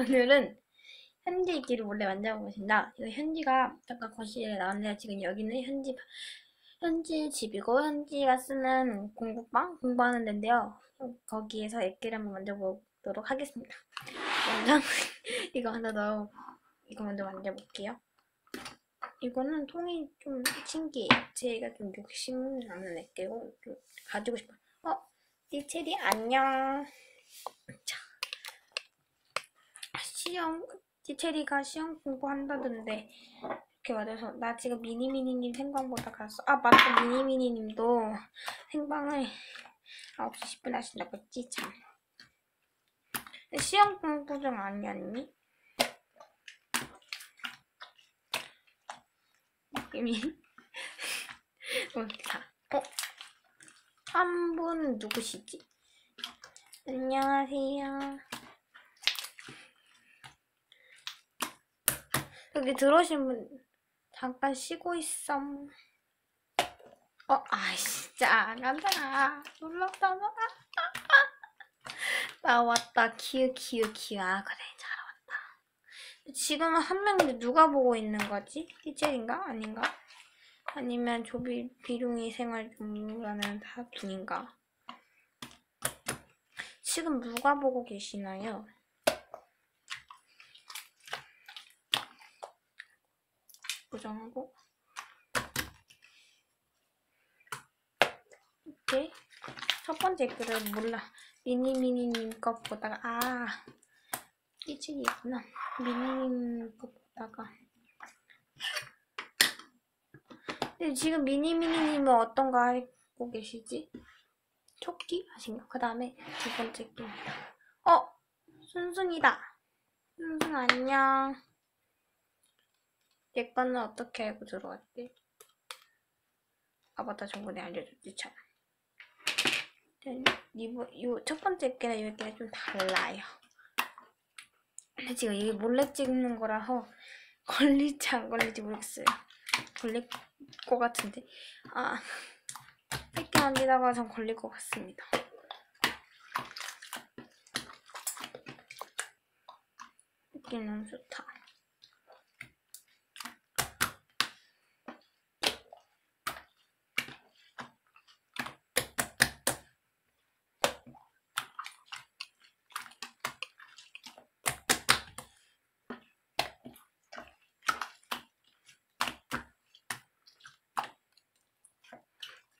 오늘은 현지 기를 몰래 만져보신다. 이거 현지가 잠깐 거실에 나왔는데 지금 여기는 현지 현지 집이고 현지가 쓰는 공부방 공부하는 데인데요. 거기에서 액기를 한번 만져보도록 하겠습니다. 먼저 이거 하나 넣어 이거 먼저 만져볼게요. 이거는 통이 좀 신기해. 제가 좀 욕심 나는 액기고 좀 가지고 싶어요. 어, 디체리 안녕. 자, 시험 디체리가 시험 공부한다던데 이렇게 맞아서 나 지금 미니미니님 생방보다 갔어. 아 맞다 미니미니님도 생방을 9시 10분 하신다고 했지 참. 시험 공부 중 아니었니? 느낌이 좋다. 어? 한 분 누구시지? 안녕하세요. 여기 들어오신 분 잠깐 쉬고 있어. 어, 아 진짜 간다. 놀랍다. 나 왔다. 키우 키우 키우. 아 그래 잘 왔다. 지금은 한 명인데 누가 보고 있는 거지? 티첼인가 아닌가? 아니면 조비 비룡이 생활 중이라는 분인가? 지금 누가 보고 계시나요? 고정하고 이렇게 첫 번째 글을 몰라. 미니미니님 거 보다가 아 끼치기 있구나. 미니미니님 거 보다가. 근데 지금 미니미니님은 어떤 거 하고 계시지? 토끼? 하신가? 그 다음에 두 번째 끼입니다 어! 순순이다. 순순 안녕 내 거는 어떻게 알고 들어왔지? 아 맞다 저번에 알려줬지 참. 이거 첫 번째 개랑 이 개랑 좀 달라요. 근데 지금 이게 몰래 찍는 거라서 걸릴지 안 걸릴지 모르겠어요. 걸릴 것 같은데 아 짧게 만지다가 전 걸릴 것 같습니다. 느낌 너무 좋다.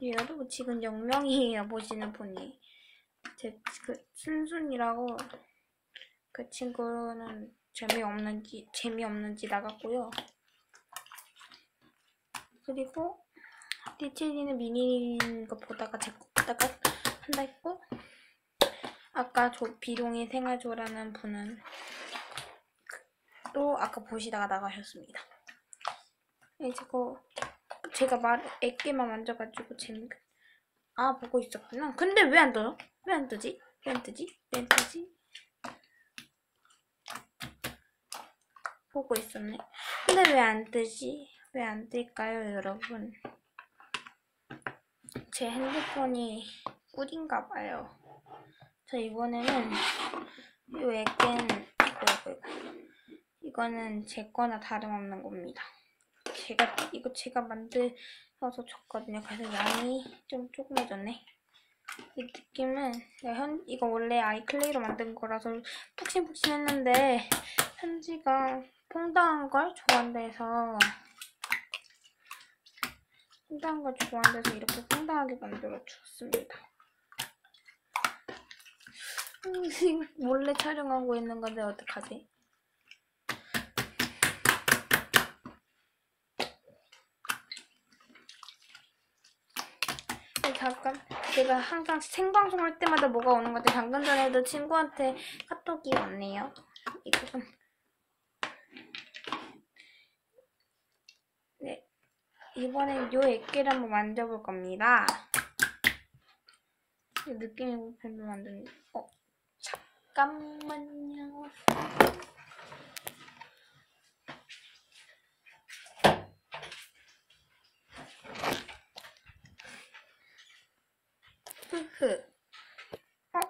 여러분 지금 영명이에요 보시는 분이. 제그 순순이라고 그 친구는 재미없는지 재미없는지 나갔고요. 그리고 디체리는 미니인 거 보다가 제 거 보다가 한다 했고 아까 조, 비룡이 생활조라는 분은 또 아까 보시다가 나가셨습니다. 이제 그 제가 말 애기만 만져가지고 재미가 아 보고 있었구나 근데 왜 안 떠요? 왜 안 뜨지? 왜 안 뜨지? 왜 안 뜨지? 보고 있었네 근데 왜 안 뜨지? 왜 안 뜰까요 여러분? 제 핸드폰이 꿀인가 봐요 저 이번에는 이 애기는 이거 이거 이거 이거는 제 거나 다름없는 겁니다 제가 이거 제가 만들어서 줬거든요. 그래서 양이 좀 조금해졌네. 이 느낌은 현 이거 원래 아이클레이로 만든 거라서 푹신푹신했는데 현지가 퐁당한 걸 좋아한대서 퐁당한 걸 좋아한대서 이렇게 퐁당하게 만들어 주었습니다. 몰래 촬영하고 있는 건데 어떡하지? 잠깐 제가 항상 생방송 할 때마다 뭐가 오는 것 같아요. 방금 전에도 친구한테 카톡이 왔네요. 이거 좀 네. 이번엔 요 액기를 한번 만져볼 겁니다. 느낌이 별로 만드는 어 잠깐만요. 흐흐. 어?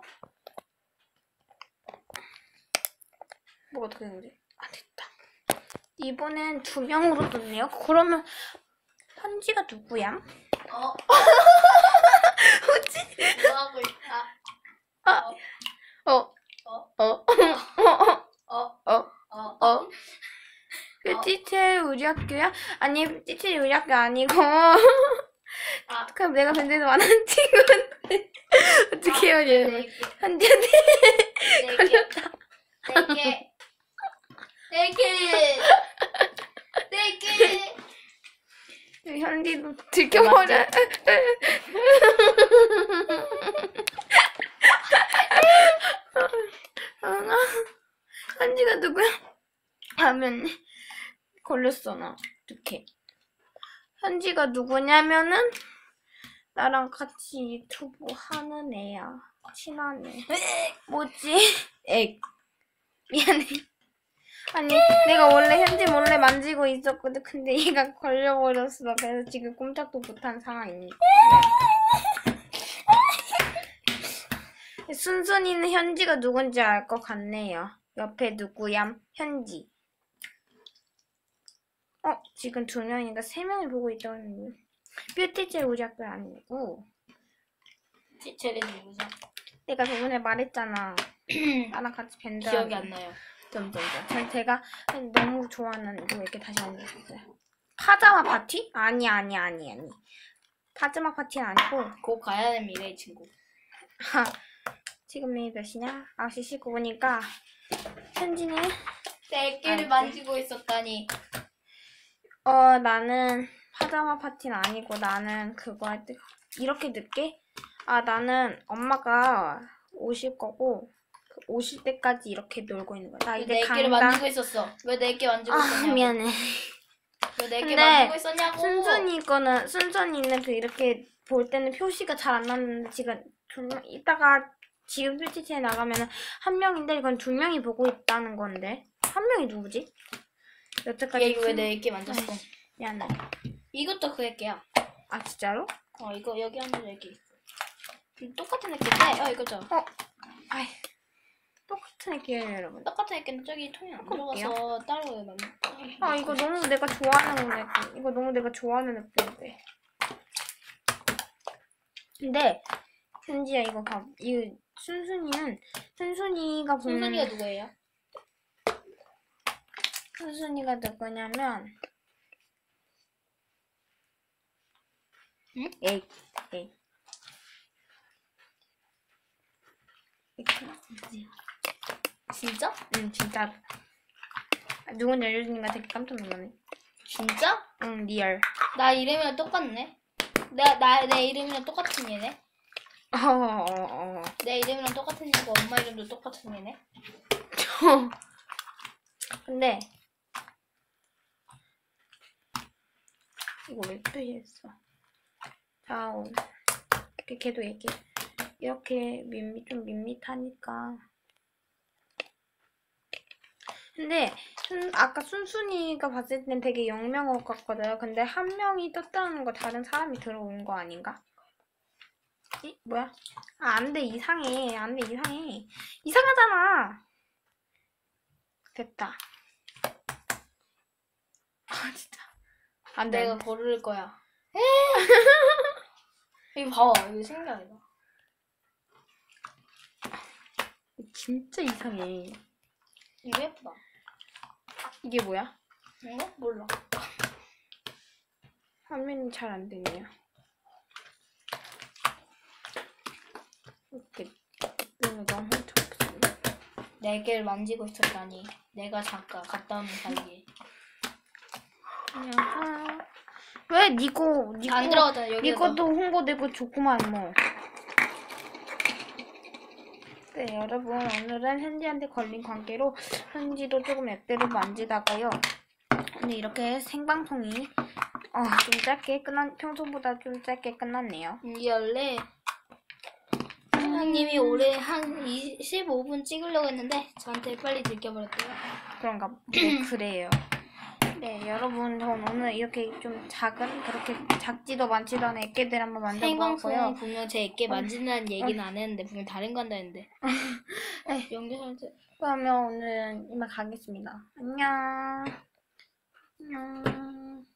뭐 어떻게 된 거지? 아 됐다. 이번엔 두 명으로 떴네요. 그러면 현지가 누구야? 어? 뭐지? 뭐 하고 있다? 아, 어, 어? 어, 어? 어, 어? 어. 그 찌체 우리 학교야? 아니 찌체 우리 학교 아니고 아, 그럼 내가 근데도 많은 친구인데 어떻게 해야 돼? 네 개. 현지한테 네 개. 네 개. 네 개. 네 개. 현지도 들켜버려. 아, 현지가 누구야? 하면 걸렸어 나 어떡해. 현지가 누구냐면은 나랑 같이 유튜브 하는 애야. 친한 애. 뭐지? 액. 미안해. 아니 내가 원래 현지 몰래 만지고 있었거든. 근데 얘가 걸려버렸어. 그래서 지금 꼼짝도 못한 상황입니다. 순순이는 현지가 누군지 알 것 같네요. 옆에 누구야? 현지. 어, 지금 두 명인가 세 명이 보고 있다고 했는데. 뷰티제 학교 아니고. 찌체리 누구죠? 내가 저번에 말했잖아. 나랑 같이 밴드. 기억이 안 나요. 점점점. 전 제가 너무 좋아하는 거 이렇게 다시 만들었어요. 파자마 파티? 아니 아니 아니 아니. 파자마 파티는 아니고 곧 가야 될 미래의 친구. 하, 지금이 몇 시냐? 9시 19분이니까 현지는 네 개를 아, 만지고 있었다니. 어 나는 파자마 파티는 아니고 나는 그거 할 때 이렇게 늦게? 아 나는 엄마가 오실 거고 그 오실 때까지 이렇게 놀고 있는 거야. 나 이제 네 개를 강당 만지고 있었어. 왜네개 만지고 아 있었냐고. 미안해. 왜 근데 만지고 있었냐고. 순순이 거는 순순이는 그 이렇게 볼 때는 표시가 잘안 나는데 지금 두 명, 이따가 지금 표지체에 나가면은 한 명인데 이건 두 명이 보고 있다는 건데 한 명이 누구지? 여태까지 얘왜 순- 네개 만졌어? 미안해. 이것도 그 애기야. 아 진짜로? 어 이거 여기 앉은 애기. 똑같은 애기인데 어 이거죠. 어, 아이 똑같은 애기예요 여러분. 똑같은 애기는 저기 통에 안 바꿔볼게요. 들어가서 따로 만. 아 이거 너무 내가 좋아하는 애기. 이거 너무 내가 좋아하는 애기인데. 근데 현지야 이거 봐. 이 순순이는 순순이가 보는 순순이가 누구예요? 순순이가 누구냐면 응? 에이 에이 진짜? 응 진짜 누군지 알려주니까 되게 깜짝 놀라네 진짜? 응 리얼 나 이름이랑 똑같네. 내, 나, 내 이름이랑 똑같은 얘네. 어 어 어 내 이름이랑 똑같은 얘고 엄마 이름도 똑같은 얘네. 근데 이거 왜 표시했어 자 어, 이렇게 걔도 얘기. 이렇게 밋밋 좀 밋밋하니까. 근데 순- 아까 순순이가 봤을 땐 되게 영명업 같거든요 근데 한 명이 떴다는 거 다른 사람이 들어온 거 아닌가? 이? 뭐야? 아 안 돼. 이상해. 안 돼. 이상해. 이상하잖아. 됐다. 아 진짜. 안 돼. 내가 고를 거야. 이 거 봐봐. 이거 신기하다. 진짜 이상해. 이거 예쁘다. 이게 뭐야? 이거? 몰라. 화면이 잘 안 되네요. 이렇게 너무 너무 좁습니다. 네 개를 만지고 있었다니. 내가 잠깐 갔다 오는 사이에. 그냥 왜안 들어가잖아. 여기 니것도 홍보되고 좋구만 뭐. 네 여러분 오늘은 현지한테 걸린 관계로 현지도 조금 앱대로 만지다가요. 근데 이렇게 생방송이 어, 좀 짧게 끝난 평소보다 좀 짧게 끝났네요. 이게 원래 선생님이 올해 한 15분 찍으려고 했는데 저한테 빨리 들켜버렸대요. 그런가 봐. 네, 그래요. 네 여러분 전 오늘 이렇게 좀 작은 그렇게 작지도 많지도 않은 액계들 한번 만들어봤고요. 분명 제 있게 어. 만지는 어. 얘기는 안 했는데 분명 다른 거 한다 했는데 에이. 연결하지 그러면 오늘은 이만 가겠습니다. 안녕. 안녕.